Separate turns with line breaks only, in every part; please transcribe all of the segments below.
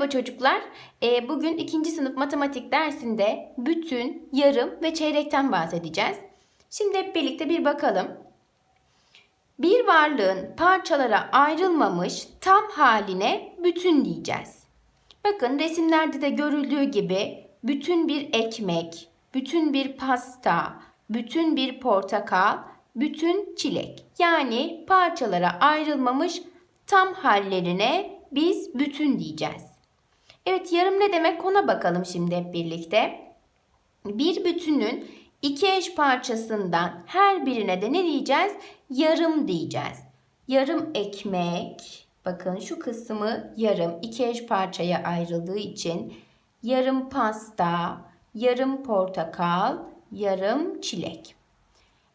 Merhaba çocuklar. Ee, bugün ikinci sınıf matematik dersinde bütün, yarım ve çeyrekten bahsedeceğiz. Şimdi hep birlikte bir bakalım. Bir varlığın parçalara ayrılmamış tam haline bütün diyeceğiz. Bakın resimlerde de görüldüğü gibi bütün bir ekmek, bütün bir pasta, bütün bir portakal, bütün çilek. Yani parçalara ayrılmamış tam hallerine biz bütün diyeceğiz. Evet yarım ne demek ona bakalım şimdi hep birlikte. Bir bütünün iki eş parçasından her birine de ne diyeceğiz? Yarım diyeceğiz. Yarım ekmek, bakın şu kısmı yarım iki eş parçaya ayrıldığı için yarım pasta, yarım portakal, yarım çilek.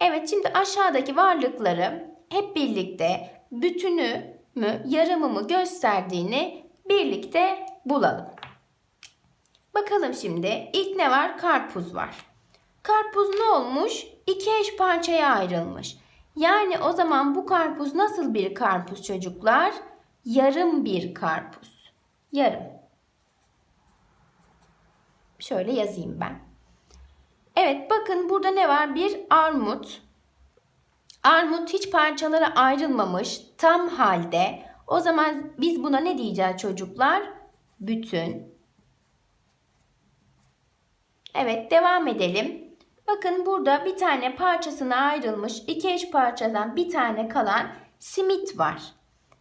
Evet şimdi aşağıdaki varlıkları hep birlikte bütünü mü yarımı mı gösterdiğini birlikte bulalım. Bakalım şimdi ilk ne var? Karpuz var. Karpuz ne olmuş? İki eş parçaya ayrılmış. Yani o zaman bu karpuz nasıl bir karpuz çocuklar? Yarım bir karpuz. Yarım. Şöyle yazayım ben. Evet bakın burada ne var? Bir armut. Armut hiç parçalara ayrılmamış tam halde. O zaman biz buna ne diyeceğiz çocuklar? Bütün. Evet devam edelim. Bakın burada bir tane parçasına ayrılmış iki eş parçadan bir tane kalan simit var.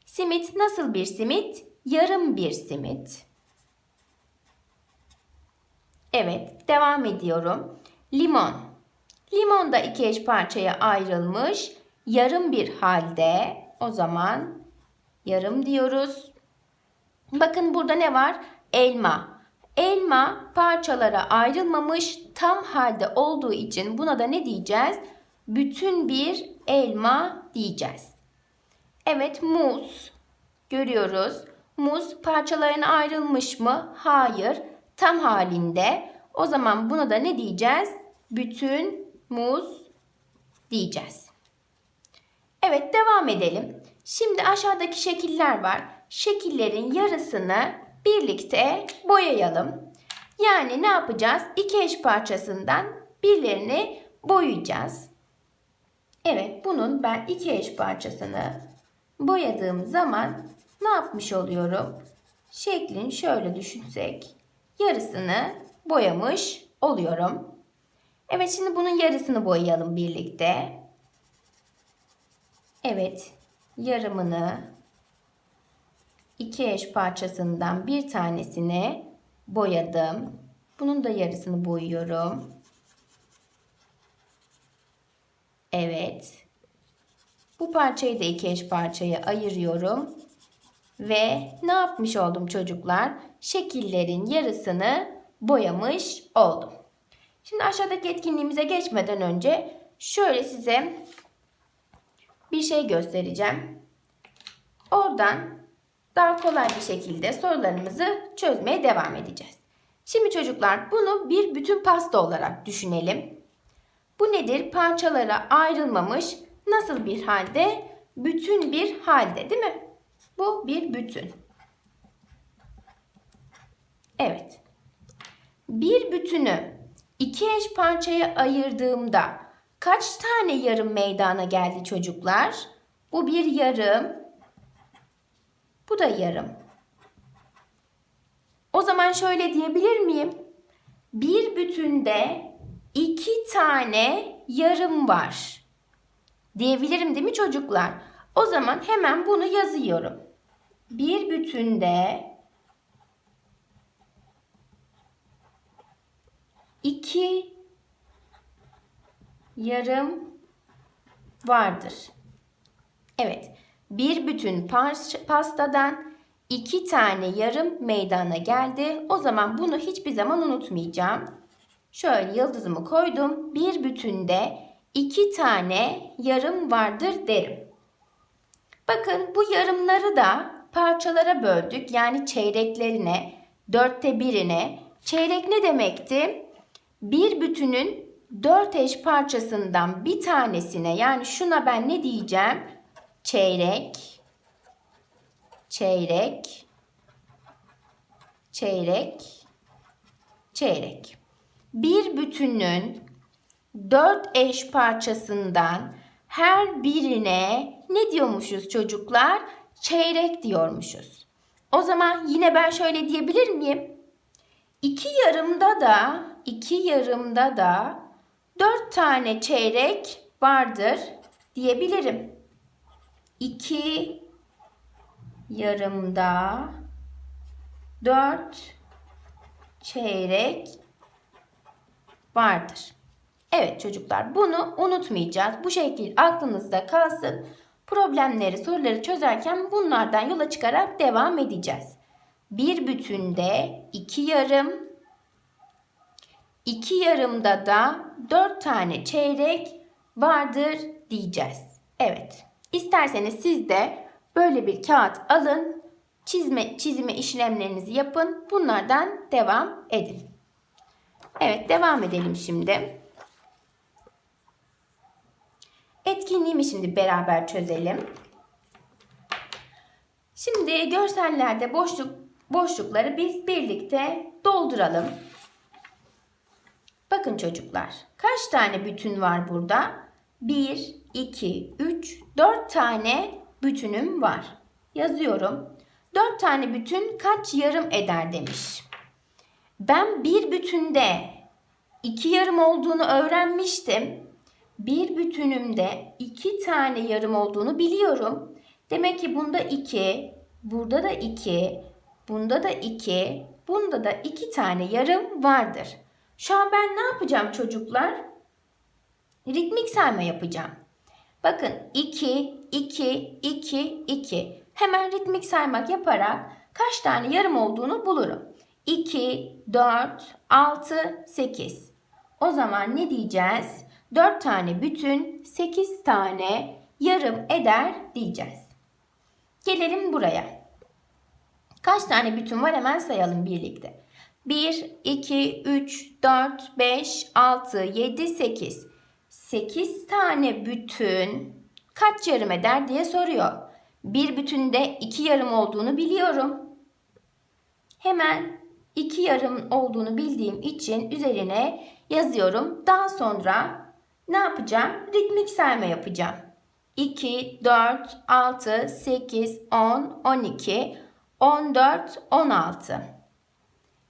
Simit nasıl bir simit? Yarım bir simit. Evet devam ediyorum. Limon. Limon da iki eş parçaya ayrılmış. Yarım bir halde. O zaman yarım diyoruz. Bakın burada ne var? Elma. Elma parçalara ayrılmamış tam halde olduğu için buna da ne diyeceğiz? Bütün bir elma diyeceğiz. Evet muz görüyoruz. Muz parçalarına ayrılmış mı? Hayır. Tam halinde. O zaman buna da ne diyeceğiz? Bütün muz diyeceğiz. Evet devam edelim. Şimdi aşağıdaki şekiller var. Şekillerin yarısını birlikte boyayalım. Yani ne yapacağız? İki eş parçasından birlerini boyayacağız. Evet bunun ben iki eş parçasını boyadığım zaman ne yapmış oluyorum? Şeklin şöyle düşünsek yarısını boyamış oluyorum. Evet şimdi bunun yarısını boyayalım birlikte. Evet yarımını iki eş parçasından bir tanesini boyadım. Bunun da yarısını boyuyorum. Evet. Bu parçayı da iki eş parçaya ayırıyorum. Ve ne yapmış oldum çocuklar? Şekillerin yarısını boyamış oldum. Şimdi aşağıdaki etkinliğimize geçmeden önce şöyle size bir şey göstereceğim. Oradan daha kolay bir şekilde sorularımızı çözmeye devam edeceğiz. Şimdi çocuklar bunu bir bütün pasta olarak düşünelim. Bu nedir? Parçalara ayrılmamış nasıl bir halde? Bütün bir halde değil mi? Bu bir bütün. Evet. Bir bütünü iki eş parçaya ayırdığımda kaç tane yarım meydana geldi çocuklar? Bu bir yarım. Bu da yarım. O zaman şöyle diyebilir miyim? Bir bütünde iki tane yarım var. Diyebilirim değil mi çocuklar? O zaman hemen bunu yazıyorum. Bir bütünde iki yarım vardır. Evet, bir bütün pastadan iki tane yarım meydana geldi. O zaman bunu hiçbir zaman unutmayacağım. Şöyle yıldızımı koydum. Bir bütünde iki tane yarım vardır derim. Bakın bu yarımları da parçalara böldük. Yani çeyreklerine, dörtte birine. Çeyrek ne demekti? Bir bütünün dört eş parçasından bir tanesine yani şuna ben ne diyeceğim? Çeyrek, çeyrek, çeyrek, çeyrek. Bir bütünün dört eş parçasından her birine ne diyormuşuz çocuklar? Çeyrek diyormuşuz. O zaman yine ben şöyle diyebilir miyim? İki yarımda da, iki yarımda da dört tane çeyrek vardır diyebilirim. İki yarımda dört çeyrek vardır. Evet çocuklar bunu unutmayacağız. Bu şekil aklınızda kalsın. Problemleri, soruları çözerken bunlardan yola çıkarak devam edeceğiz. Bir bütünde iki yarım, iki yarımda da dört tane çeyrek vardır diyeceğiz. Evet. İsterseniz siz de böyle bir kağıt alın, çizme, çizime işlemlerinizi yapın. Bunlardan devam edin. Evet, devam edelim şimdi. Etkinliğimi şimdi beraber çözelim. Şimdi görsellerde boşluk boşlukları biz birlikte dolduralım. Bakın çocuklar, kaç tane bütün var burada? 1, 2, 3, 4 tane bütünüm var. Yazıyorum. 4 tane bütün kaç yarım eder demiş. Ben bir bütünde iki yarım olduğunu öğrenmiştim. Bir bütünümde iki tane yarım olduğunu biliyorum. Demek ki bunda iki, burada da iki, bunda da iki, bunda da iki tane yarım vardır. Şu an ben ne yapacağım çocuklar? Ritmik sayma yapacağım. Bakın 2, 2, 2, 2. Hemen ritmik saymak yaparak kaç tane yarım olduğunu bulurum. 2, 4, 6, 8. O zaman ne diyeceğiz? 4 tane bütün 8 tane yarım eder diyeceğiz. Gelelim buraya. Kaç tane bütün var hemen sayalım birlikte. 1, 2, 3, 4, 5, 6, 7, 8. 8 tane bütün kaç yarım eder diye soruyor. Bir bütünde iki yarım olduğunu biliyorum. Hemen iki yarım olduğunu bildiğim için üzerine yazıyorum. Daha sonra ne yapacağım? Ritmik sayma yapacağım. 2, 4, 6, 8, 10, 12, 14, 16.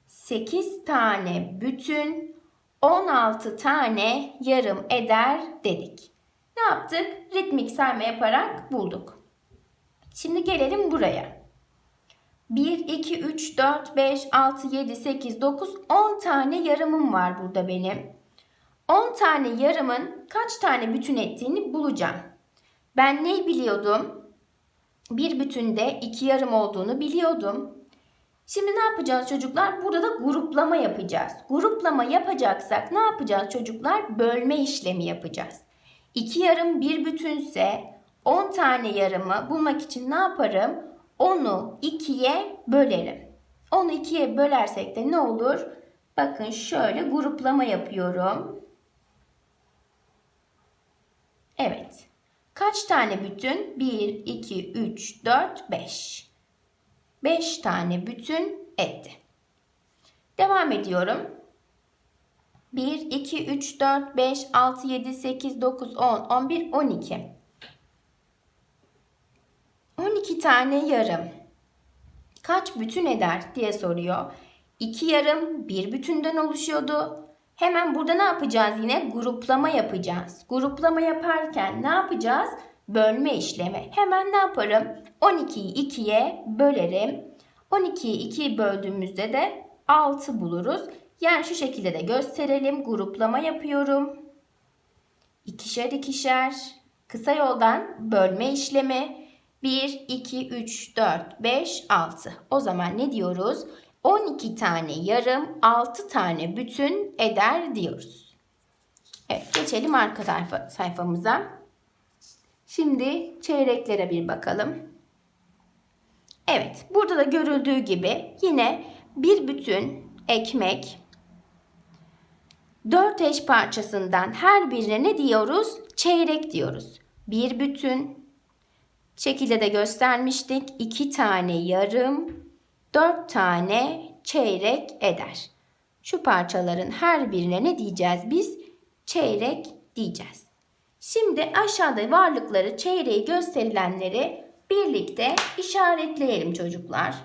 8 tane bütün 16 tane yarım eder dedik. Ne yaptık? Ritmik sayma yaparak bulduk. Şimdi gelelim buraya. 1, 2, 3, 4, 5, 6, 7, 8, 9, 10 tane yarımım var burada benim. 10 tane yarımın kaç tane bütün ettiğini bulacağım. Ben neyi biliyordum? Bir bütünde iki yarım olduğunu biliyordum. Şimdi ne yapacağız çocuklar? Burada da gruplama yapacağız. Gruplama yapacaksak ne yapacağız çocuklar? Bölme işlemi yapacağız. İki yarım bir bütünse 10 tane yarımı bulmak için ne yaparım? Onu 2'ye bölerim. Onu 2'ye bölersek de ne olur? Bakın şöyle gruplama yapıyorum. Evet. Kaç tane bütün? 1, 2, 3, 4, 5. 5 tane bütün etti. Devam ediyorum. 1, 2, 3, 4, 5, 6, 7, 8, 9, 10, 11, 12. 12 tane yarım. Kaç bütün eder diye soruyor. 2 yarım bir bütünden oluşuyordu. Hemen burada ne yapacağız yine? Gruplama yapacağız. Gruplama yaparken ne yapacağız? Bölme işlemi. Hemen ne yaparım? 12'yi 2'ye bölerim. 12'yi 2'ye böldüğümüzde de 6 buluruz. Yani şu şekilde de gösterelim. Gruplama yapıyorum. İkişer ikişer. Kısa yoldan bölme işlemi. 1, 2, 3, 4, 5, 6. O zaman ne diyoruz? 12 tane yarım, 6 tane bütün eder diyoruz. Evet, geçelim arka sayfa, sayfamıza. Şimdi çeyreklere bir bakalım. Evet, burada da görüldüğü gibi yine bir bütün ekmek 4 eş parçasından her birine ne diyoruz? Çeyrek diyoruz. Bir bütün şekilde de göstermiştik. 2 tane yarım, 4 tane çeyrek eder. Şu parçaların her birine ne diyeceğiz biz? Çeyrek diyeceğiz. Şimdi aşağıda varlıkları çeyreği gösterilenleri birlikte işaretleyelim çocuklar.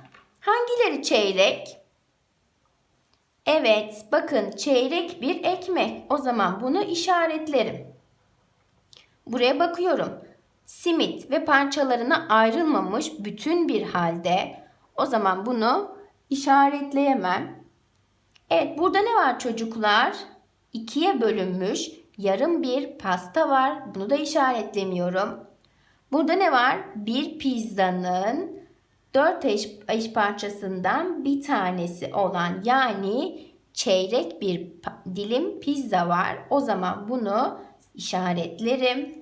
Hangileri çeyrek? Evet, bakın çeyrek bir ekmek. O zaman bunu işaretlerim. Buraya bakıyorum. Simit ve parçalarına ayrılmamış bütün bir halde. O zaman bunu işaretleyemem. Evet, burada ne var çocuklar? İkiye bölünmüş yarım bir pasta var. Bunu da işaretlemiyorum. Burada ne var? Bir pizzanın dört eş, eş parçasından bir tanesi olan yani çeyrek bir dilim pizza var. O zaman bunu işaretlerim.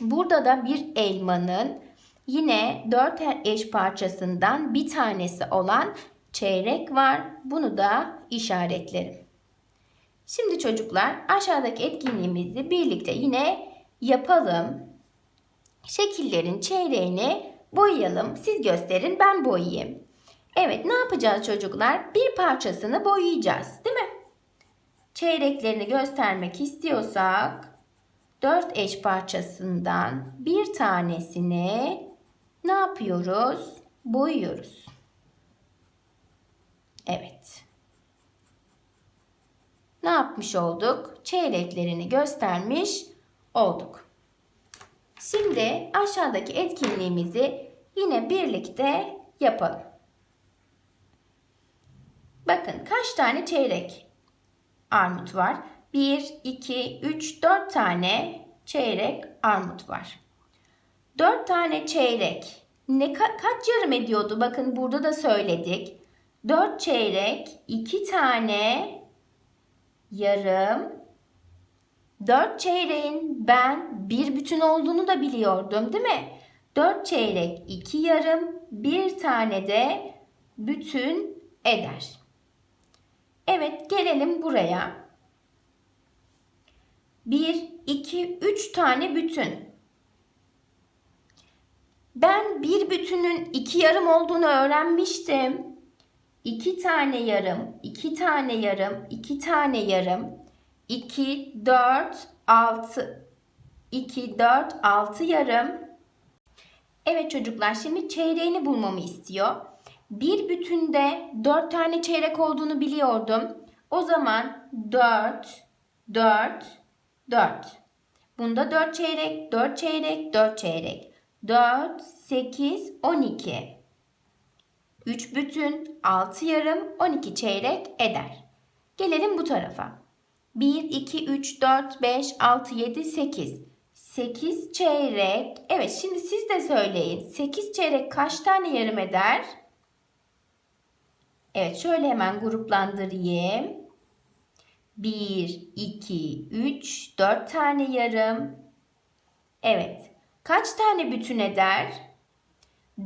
Burada da bir elmanın yine dört eş parçasından bir tanesi olan çeyrek var. Bunu da işaretlerim. Şimdi çocuklar aşağıdaki etkinliğimizi birlikte yine yapalım. Şekillerin çeyreğini boyayalım. Siz gösterin ben boyayayım. Evet ne yapacağız çocuklar? Bir parçasını boyayacağız değil mi? Çeyreklerini göstermek istiyorsak dört eş parçasından bir tanesini ne yapıyoruz? Boyuyoruz. Evet. Ne yapmış olduk? Çeyreklerini göstermiş olduk. Şimdi aşağıdaki etkinliğimizi yine birlikte yapalım. Bakın kaç tane çeyrek armut var? 1, 2, 3, 4 tane çeyrek armut var. 4 tane çeyrek ne ka- kaç yarım ediyordu? Bakın burada da söyledik. 4 çeyrek 2 tane yarım. 4 çeyreğin ben bir bütün olduğunu da biliyordum değil mi? 4 çeyrek 2 yarım bir tane de bütün eder. Evet gelelim buraya. 1, 2, 3 tane bütün. Ben bir bütünün iki yarım olduğunu öğrenmiştim. 2 tane yarım, 2 tane yarım, 2 tane yarım, 2, 4, 6, 2, 4, 6 yarım. Evet çocuklar şimdi çeyreğini bulmamı istiyor. Bir bütünde 4 tane çeyrek olduğunu biliyordum. O zaman 4, 4, 4. Bunda 4 çeyrek, 4 çeyrek, 4 çeyrek. 4, 8, 12. 3 bütün 6 yarım 12 çeyrek eder. Gelelim bu tarafa. 1, 2, 3, 4, 5, 6, 7, 8. 8 çeyrek. Evet şimdi siz de söyleyin. 8 çeyrek kaç tane yarım eder? Evet şöyle hemen gruplandırayım. 1, 2, 3, 4 tane yarım. Evet. Kaç tane bütün eder?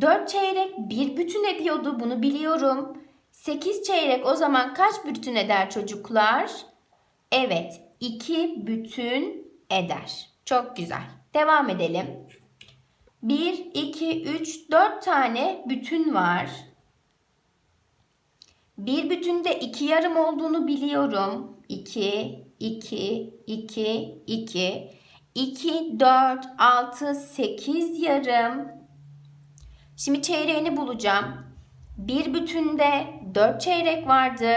4 çeyrek bir bütün ediyordu bunu biliyorum. 8 çeyrek o zaman kaç bütün eder çocuklar? Evet 2 bütün eder. Çok güzel. Devam edelim. 1, 2, 3, 4 tane bütün var. Bir bütünde iki yarım olduğunu biliyorum. 2, 2, 2, 2. 2, 4, 6, 8 yarım. Şimdi çeyreğini bulacağım. Bir bütünde 4 çeyrek vardı.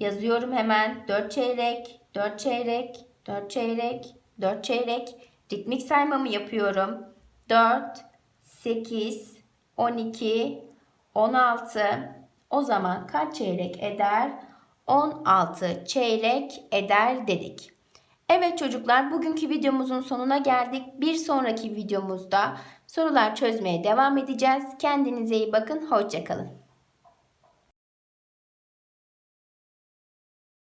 Yazıyorum hemen. 4 çeyrek, 4 çeyrek, 4 çeyrek, 4 çeyrek. Ritmik saymamı yapıyorum. 4, 8, 12, 16. O zaman kaç çeyrek eder? 16 çeyrek eder dedik. Evet çocuklar bugünkü videomuzun sonuna geldik. Bir sonraki videomuzda sorular çözmeye devam edeceğiz. Kendinize iyi bakın. Hoşçakalın.